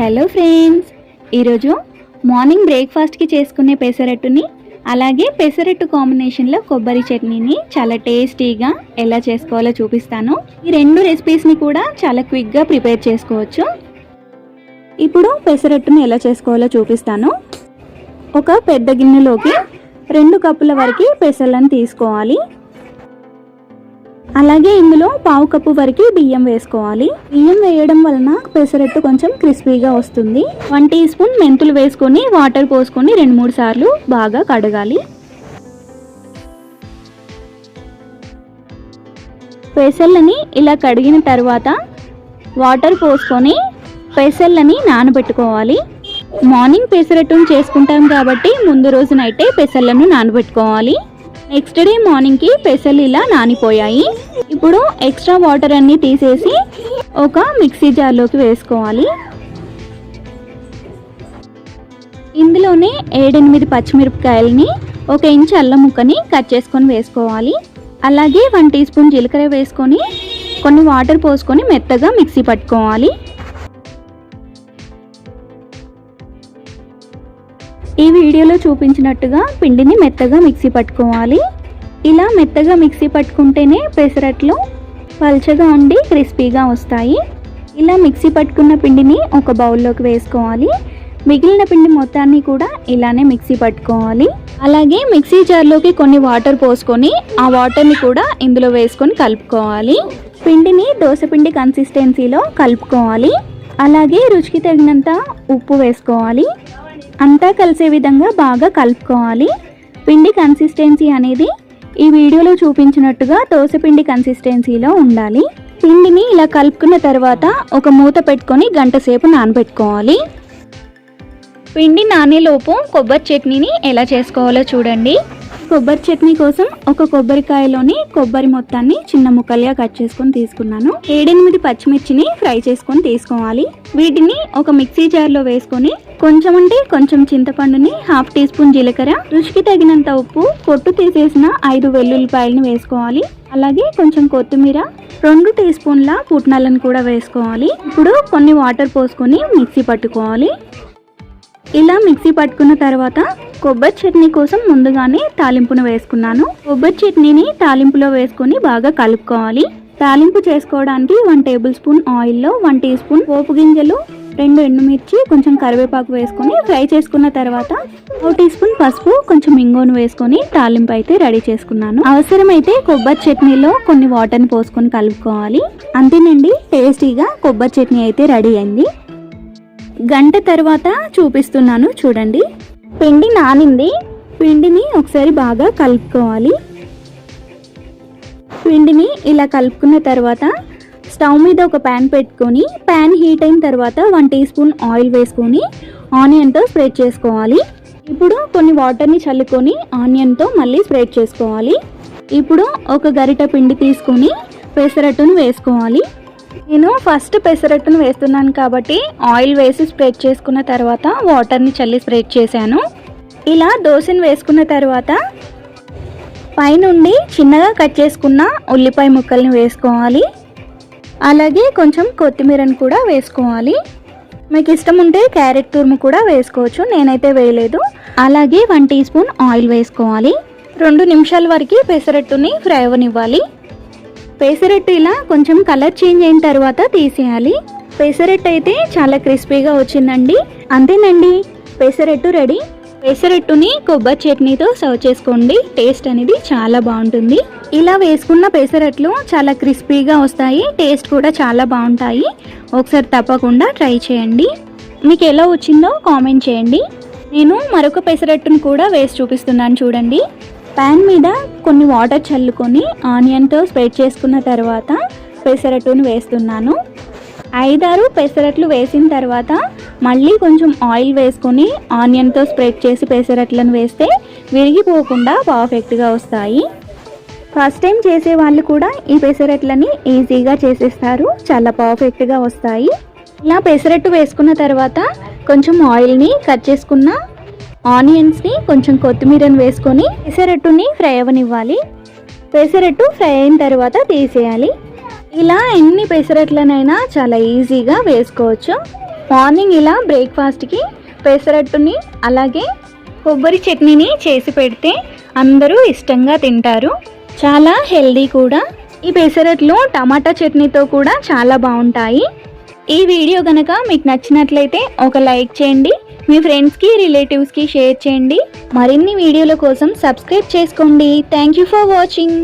Hello friends. ఈరోజు morning బ్రేక్ఫాస్ట్కి చేసుకునే పెసరట్టుని అలాగే పెసరట్టు కాంబినేషన్లో కొబ్బరి చట్నీని చాలా టేస్టీగా ఎలా చేసుకోవాలో చూపిస్తాను. ఈ రెండు రెసిపీస్ని కూడా చాలా క్విక్గా ప్రిపేర్ చేసుకోవచ్చు. ఇప్పుడు పెసరట్టుని ఎలా చేసుకోవాలో చూపిస్తాను. ఒక పెద్ద గిన్నెలోకి రెండు కప్పుల వరకు పెసర్లను తీసుకోవాలి. అలాగే ఇందులో పావు కప్పు వరకు బియ్యం వేసుకోవాలి. బియ్యం వేయడం వలన పెసరట్టు కొంచెం క్రిస్పీగా వస్తుంది. వన్ టీ స్పూన్ మెంతులు వేసుకొని వాటర్ పోసుకొని రెండు మూడు సార్లు బాగా కడగాలి. పెసర్లని ఇలా కడిగిన తర్వాత వాటర్ పోసుకొని పెసర్లని నానబెట్టుకోవాలి. మార్నింగ్ పెసరట్టును చేసుకుంటాం కాబట్టి ముందు రోజునైతే పెసర్లను నానబెట్టుకోవాలి. నెక్స్ట్ డే మార్నింగ్కి పెసలు ఇలా నానిపోయాయి. ఇప్పుడు ఎక్స్ట్రా వాటర్ అన్ని తీసేసి ఒక మిక్సీ జార్లోకి వేసుకోవాలి. ఇందులోనే ఏడెనిమిది పచ్చిమిరపకాయలని ఒక ఇంచు అల్లం ముక్కని కట్ చేసుకొని వేసుకోవాలి. అలాగే వన్ టీ స్పూన్ జీలకర్ర వేసుకొని కొన్ని వాటర్ పోసుకొని మెత్తగా మిక్సీ పట్టుకోవాలి. ఈ వీడియోలో చూపించినట్టుగా పిండిని మెత్తగా మిక్సీ పట్టుకోవాలి. ఇలా మెత్తగా మిక్సీ పట్టుకుంటేనే పెసరట్లు పల్చగా ఉండి క్రిస్పీగా వస్తాయి. ఇలా మిక్సీ పట్టుకున్న పిండిని ఒక బౌల్లోకి వేసుకోవాలి. మిగిలిన పిండి మొత్తాన్ని కూడా ఇలానే మిక్సీ పట్టుకోవాలి. అలాగే మిక్సీ జార్లోకి కొన్ని వాటర్ పోసుకొని ఆ వాటర్ని కూడా ఇందులో వేసుకొని కలుపుకోవాలి. పిండిని దోశపిండి కన్సిస్టెన్సీలో కలుపుకోవాలి. అలాగే రుచికి తగినంత ఉప్పు వేసుకోవాలి. అంతా కలిసే విధంగా బాగా కలుపుకోవాలి. పిండి కన్సిస్టెన్సీ అనేది ఈ వీడియోలో చూపించినట్టుగా దోశపిండి కన్సిస్టెన్సీలో ఉండాలి. పిండిని ఇలా కలుపుకున్న తర్వాత ఒక మూత పెట్టుకొని గంట సేపు నానబెట్టుకోవాలి. పిండి నానేలోపు కొబ్బరి చట్నీని ఎలా చేసుకోవాలో చూడండి. కొబ్బరి చట్నీ కోసం ఒక కొబ్బరికాయలోని కొబ్బరి మొత్తాన్ని చిన్న ముక్కలుగా కట్ చేసుకొని తీసుకున్నాను. ఏడెనిమిది పచ్చిమిర్చిని ఫ్రై చేసుకొని తీసుకోవాలి. వీటిని ఒక మిక్సీ జార్లో వేసుకొని కొంచెం అంటే కొంచెం చింతపండుని హాఫ్ టీ స్పూన్ జీలకర్ర రుచికి తగినంత ఉప్పు పొట్టు తీసేసిన ఐదు వెల్లుల్లిపాయలను వేసుకోవాలి. అలాగే కొంచెం కొత్తిమీర రెండు టీ స్పూన్ల పుట్నాలను కూడా వేసుకోవాలి. ఇప్పుడు కొన్ని వాటర్ పోసుకొని మిక్సీ పట్టుకోవాలి. ఇలా మిక్సీ పట్టుకున్న తర్వాత కొబ్బరి చట్నీ కోసం ముందుగానే తాలింపును వేసుకున్నాను. కొబ్బరి చట్నీని తాలింపులో వేసుకొని బాగా కలుపుకోవాలి. తాలింపు చేసుకోవడానికి వన్ టేబుల్ స్పూన్ ఆయిల్లో వన్ టీ స్పూన్ పోపు గింజలు రెండు ఎండుమిర్చి కొంచెం కరివేపాకు వేసుకొని ఫ్రై చేసుకున్న తర్వాత ఒక టీ స్పూన్ పసుపు కొంచెం ఇంగోను వేసుకొని తాలింపు అయితే రెడీ చేసుకున్నాను. అవసరమైతే కొబ్బరి చట్నీలో కొన్ని వాటర్ని పోసుకొని కలుపుకోవాలి. అంతేనండి టేస్టీగా కొబ్బరి చట్నీ అయితే రెడీ అయింది. గంట తర్వాత చూపిస్తున్నాను చూడండి. పిండి నానింది. పిండిని ఒకసారి బాగా కలుపుకోవాలి. పిండిని ఇలా కలుపుకున్న తర్వాత స్టవ్ మీద ఒక ప్యాన్ పెట్టుకొని ప్యాన్ హీట్ అయిన తర్వాత వన్ టీ స్పూన్ ఆయిల్ వేసుకొని ఆనియన్తో స్ప్రెడ్ చేసుకోవాలి. ఇప్పుడు కొన్ని వాటర్ని చల్లుకొని ఆనియన్తో మళ్ళీ స్ప్రెడ్ చేసుకోవాలి. ఇప్పుడు ఒక గరిట పిండి తీసుకొని పెసరట్టును వేసుకోవాలి. నేను ఫస్ట్ పెసరట్టును వేస్తున్నాను కాబట్టి ఆయిల్ వేసి స్ప్రెడ్ చేసుకున్న తర్వాత వాటర్ని చల్లి స్ప్రెడ్ చేశాను. ఇలా దోశను వేసుకున్న తర్వాత పైనుండి చిన్నగా కట్ చేసుకున్న ఉల్లిపాయ ముక్కల్ని వేసుకోవాలి. అలాగే కొంచెం కొత్తిమీరని కూడా వేసుకోవాలి. మీకు ఇష్టం ఉంటే క్యారెట్ తురుము కూడా వేసుకోవచ్చు నేనైతే వేయలేదు. అలాగే వన్ టీ స్పూన్ ఆయిల్ వేసుకోవాలి. రెండు నిమిషాల వరకు పెసరట్టుని ఫ్రై అవ్వనివ్వాలి పెసరట్టు ఇలా కొంచెం కలర్ చేంజ్ అయిన తర్వాత తీసేయాలి. పెసరట్టు అయితే చాలా క్రిస్పీగా వచ్చిందండి. అంతేనండి. పెసరట్టు రెడీ. పెసరట్టుని కొబ్బరి చట్నీతో సర్వ్ చేసుకోండి. టేస్ట్ అనేది చాలా బాగుంటుంది. ఇలా వేసుకున్న పెసరట్లు చాలా క్రిస్పీగా వస్తాయి. టేస్ట్ కూడా చాలా బాగుంటాయి. ఒకసారి తప్పకుండా ట్రై చేయండి. మీకు ఎలా వచ్చిందో కామెంట్ చేయండి. నేను మరొక పెసరట్టును కూడా వేసి చూపిస్తున్నాను చూడండి. ప్యాన్ మీద కొన్ని వాటర్ చల్లుకొని ఆనియన్తో స్ప్రెడ్ చేసుకున్న తర్వాత పెసరట్టును వేస్తున్నాను. ఐదారు పెసరట్లు వేసిన తర్వాత మళ్ళీ కొంచెం ఆయిల్ వేసుకొని ఆనియన్తో స్ప్రెడ్ చేసి పెసరట్లను వేస్తే విరిగిపోకుండా పర్ఫెక్ట్గా వస్తాయి. ఫస్ట్ టైం చేసే వాళ్ళు కూడా ఈ పెసరట్లని ఈజీగా చేసేస్తారు. చాలా పర్ఫెక్ట్గా వస్తాయి. ఇలా పెసరట్టు వేసుకున్న తర్వాత కొంచెం ఆయిల్ని కట్ చేసుకున్న ఆనియన్స్ని కొంచెం కొత్తిమీరని వేసుకొని పెసరట్టుని ఫ్రై అవ్వనివ్వాలి. పెసరట్టు ఫ్రై అయిన తర్వాత తీసేయాలి. ఇలా ఎన్ని పెసరట్లనైనా చాలా ఈజీగా వేసుకోవచ్చు. మార్నింగ్ ఇలా బ్రేక్ఫాస్ట్కి పెసరట్టుని అలాగే కొబ్బరి చట్నీని చేసి పెడితే అందరూ ఇష్టంగా తింటారు. చాలా హెల్దీ కూడా. ఈ పెసరట్లు టమాటా చట్నీతో కూడా చాలా బాగుంటాయి. ఈ వీడియో కనుక మీకు నచ్చినట్లయితే ఒక లైక్ చేయండి. మీ ఫ్రెండ్స్కి రిలేటివ్స్కి షేర్ చేయండి. మరిన్ని వీడియోల కోసం సబ్స్క్రైబ్ చేసుకోండి. Thank you for watching.